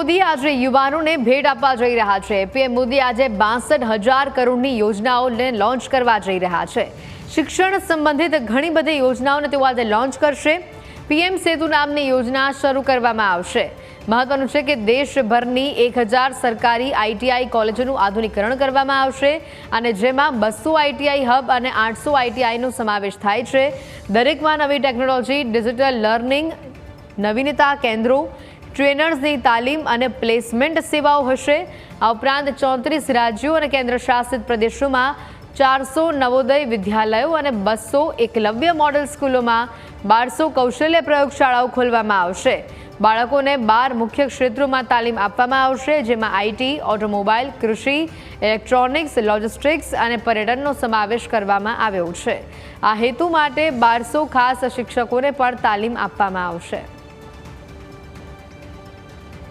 મોદી આજે યુવાનોને ભેટ આપવા જઈ રહ્યા છે. પીએમ મોદી આજે બાસઠ હજાર કરોડની યોજનાઓને લોન્ચ કરવા જઈ રહ્યા છે. શિક્ષણ સંબંધિત ઘણી બધી યોજનાઓને તેઓ આજે લોન્ચ કરશે. પીએમ સેતુ નામની યોજના શરૂ કરવામાં આવશે. મહત્વનું છે કે દેશભરની એક હજાર સરકારી આઈટીઆઈ કોલેજોનું આધુનિકરણ કરવામાં આવશે અને જેમાં બસો આઈટીઆઈ હબ અને આઠસો આઈટીઆઈનો સમાવેશ થાય છે. દરેકમાં નવી ટેકનોલોજી, ડિજિટલ લર્નિંગ, નવીનતા કેન્દ્રો ટ્રેનર્સની તાલીમ અને પ્લેસમેન્ટ સેવાઓ હશે. આ ઉપરાંત ચોત્રીસ રાજ્યો અને કેન્દ્ર શાસિત પ્રદેશોમાં ચારસો નવોદય વિદ્યાલયો અને બસો એકલવ્ય મોડલ સ્કૂલોમાં બારસો કૌશલ્ય પ્રયોગશાળાઓ ખોલવામાં આવશે. બાળકોને બાર મુખ્ય ક્ષેત્રોમાં તાલીમ આપવામાં આવશે, જેમાં આઈટી, ઓટોમોબાઈલ, કૃષિ, ઇલેક્ટ્રોનિક્સ, લોજિસ્ટિક્સ અને પર્યટનનો સમાવેશ કરવામાં આવ્યો છે. આ હેતુ માટે બારસો ખાસ શિક્ષકોને પણ તાલીમ આપવામાં આવશે.